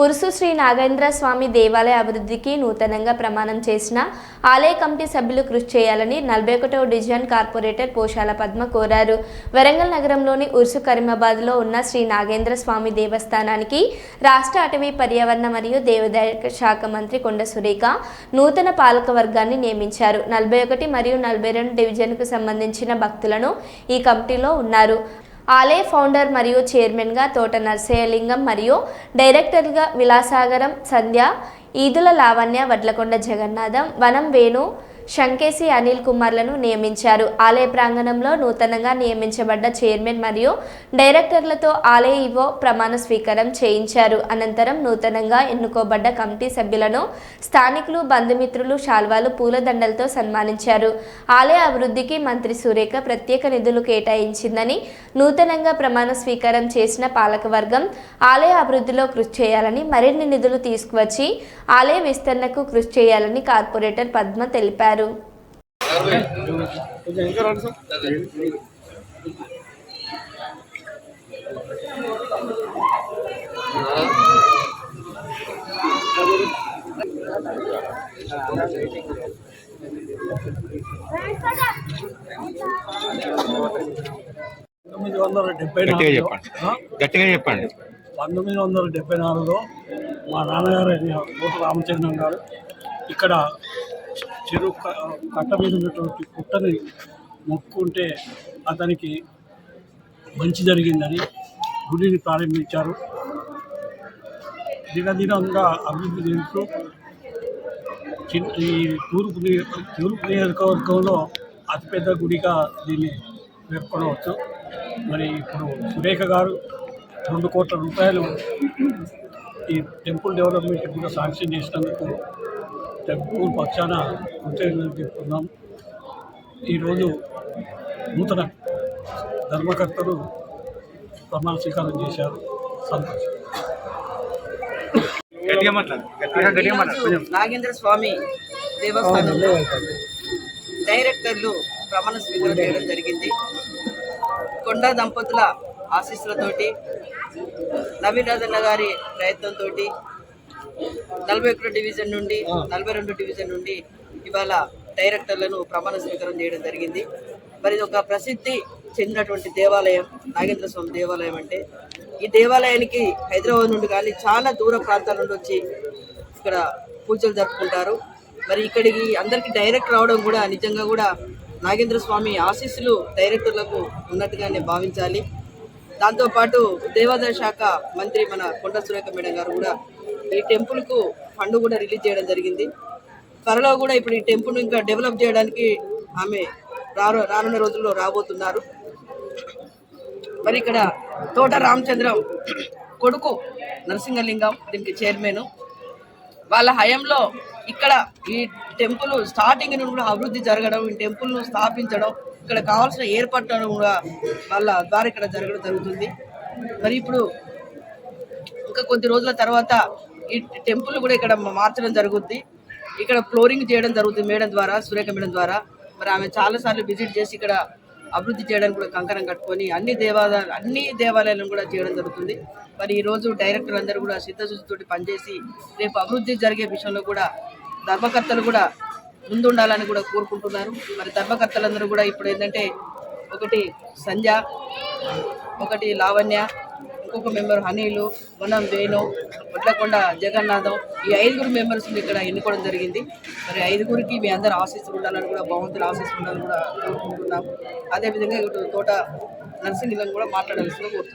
ఉరుసు శ్రీ నాగేంద్ర స్వామి దేవాలయ అభివృద్ధికి నూతనంగా ప్రమాణం చేసిన ఆలయ కమిటీ సభ్యులు కృషి చేయాలని నలభై ఒకటవ డివిజన్ కార్పొరేటర్ పోషాల పద్మ కోరారు. వరంగల్ నగరంలోని ఉరుసు కరీమాబాద్లో ఉన్న శ్రీ నాగేంద్ర స్వామి దేవస్థానానికి రాష్ట్ర అటవీ పర్యావరణ మరియు దేవాదాయ శాఖ మంత్రి కొండ సురేఖ నూతన పాలక వర్గాన్ని నియమించారు. నలభై ఒకటి మరియు నలభై రెండు డివిజన్కు సంబంధించిన భక్తులను ఈ కమిటీలో ఉన్నారు. ఆలయ ఫౌండర్ మరియు చైర్మన్గా తోట నర్సయ్యలింగం మరియు డైరెక్టర్గా విలాసాగరం సంధ్య ఈదుల లావణ్య వడ్లకొండ జగన్నాథం వనం వేణు శంకేసి అనిల్ కుమార్లను నియమించారు. ఆలయ ప్రాంగణంలో నూతనంగా నియమించబడ్డ చైర్మన్ మరియు డైరెక్టర్లతో ఆలయ ఇవో ప్రమాణ స్వీకారం చేయించారు. అనంతరం నూతనంగా ఎన్నుకోబడ్డ కమిటీ సభ్యులను స్థానికులు బంధుమిత్రులు శాల్వాలు పూలదండలతో సన్మానించారు. ఆలయ అభివృద్ధికి మంత్రి సురేఖ ప్రత్యేక నిధులు కేటాయించిందని నూతనంగా ప్రమాణ స్వీకారం చేసిన పాలకవర్గం ఆలయ అభివృద్ధిలో కృషి చేయాలని మరిన్ని నిధులు తీసుకువచ్చి ఆలయ విస్తరణకు కృషి చేయాలని కార్పొరేటర్ పద్మ తెలిపారు. కొంచెం ఇంకా రండి సార్ పంతొమ్మిది వందల డెబ్బై గట్టిగా చెప్పండి ఆ? గట్టిగా చెప్పండి పంతొమ్మిది వందల డెబ్బై నాలుగులో మా నాన్నగారు అయిన కోట రామచంద్రం గారు ఇక్కడ చెరువు కట్ట మీద ఉన్నటువంటి పుట్టని మొక్కుంటే అతనికి మంచి జరిగిందని గుడిని ప్రారంభించారు. దినదినంగా అభివృద్ధి చెందుతూ ఈ తూర్పు తూర్పు నియోజకవర్గంలో అతిపెద్ద గుడిగా దీన్ని పేర్కొనవచ్చు. మరి ఇప్పుడు సురేఖ గారు రెండు కోట్ల రూపాయలు ఈ టెంపుల్ డెవలప్మెంట్ కూడా శాంక్షన్ చేసినందుకు టెంపుల్ పక్షాన కృతజ్ఞతలు చెప్తున్నాం. ఈరోజు నూతన ధర్మకర్తలు ప్రమాణ స్వీకారం చేశారు. సంతోషం. నాగేంద్ర స్వామి దేవస్థానంలో డైరెక్టర్లు ప్రమాణ స్వీకారం చేయడం జరిగింది. కొండా దంపతుల ఆశీస్సులతోటి నవీన్ రాజన్న గారి ప్రయత్నంతో నలభై ఒకటి డివిజన్ నుండి నలభై రెండు డివిజన్ నుండి ఇవాళ డైరెక్టర్లను ప్రమాణ స్వీకారం చేయడం జరిగింది. మరి ఇది ఒక ప్రసిద్ధి చెందినటువంటి దేవాలయం నాగేంద్ర స్వామి దేవాలయం అంటే. ఈ దేవాలయానికి హైదరాబాద్ నుండి కానీ చాలా దూర ప్రాంతాల నుండి వచ్చి ఇక్కడ పూజలు జరుపుకుంటారు. మరి ఇక్కడికి అందరికి డైరెక్ట్ రావడం కూడా నిజంగా కూడా నాగేంద్ర స్వామి ఆశీస్సులు డైరెక్టర్లకు ఉన్నట్టుగానే భావించాలి. దాంతోపాటు దేవాదాయ శాఖ మంత్రి మన కొండ సురేఖ మేడం గారు కూడా ఈ టెంపుల్కు ఫండ్ కూడా రిలీజ్ చేయడం జరిగింది. త్వరలో కూడా ఇప్పుడు ఈ టెంపుల్ ఇంకా డెవలప్ చేయడానికి ఆమె రాను రానున్న రోజుల్లో రాబోతున్నారు. మరి ఇక్కడ తోట రామచంద్రం కొడుకు నరసింహలింగం దీనికి చైర్మన్. వాళ్ళ హయంలో ఇక్కడ ఈ టెంపుల్ స్టార్టింగ్ నుండి కూడా అభివృద్ధి జరగడం ఈ టెంపుల్ను స్థాపించడం ఇక్కడ కావాల్సిన ఏర్పాట్లను కూడా వాళ్ళ ద్వారా ఇక్కడ జరగడం జరుగుతుంది. మరి ఇప్పుడు ఇంకా కొద్ది రోజుల తర్వాత ఈ టెంపుల్ కూడా ఇక్కడ మార్చడం జరుగుద్ది. ఇక్కడ ఫ్లోరింగ్ చేయడం జరుగుతుంది మేడం ద్వారా సురేఖ మేడం ద్వారా. మరి ఆమె చాలాసార్లు విజిట్ చేసి ఇక్కడ అభివృద్ధి చేయడానికి కూడా కంకణం కట్టుకొని అన్ని దేవాలయాలు అన్ని దేవాలయాలను కూడా చేయడం జరుగుతుంది. మరి ఈరోజు డైరెక్టర్ అందరూ కూడా సిద్ధశుద్ధితోటి పనిచేసి రేపు అభివృద్ధి జరిగే విషయంలో కూడా ధర్మకర్తలు కూడా ముందుండాలని కూడా కోరుకుంటున్నారు. మరి ధర్మకర్తలందరూ కూడా ఇప్పుడు ఏంటంటే ఒకటి సంధ్య ఒకటి లావణ్య ఇంకొక మెంబర్ హనీలు వనం వేణు వడ్లకొండ జగన్నాథం ఈ ఐదుగురు మెంబర్స్ ఇక్కడ ఎన్నుకోవడం జరిగింది. మరి ఐదుగురికి మీ అందరు ఆశీస్సులు ఉండాలని కూడా భగవంతులు ఆశీస్సులు ఉండాలని కూడా అనుకుంటున్నాం అదేవిధంగా ఇటు తోట నర్సింగ్లను కూడా మాట్లాడాల్సిందిగా కోరుతున్నాం.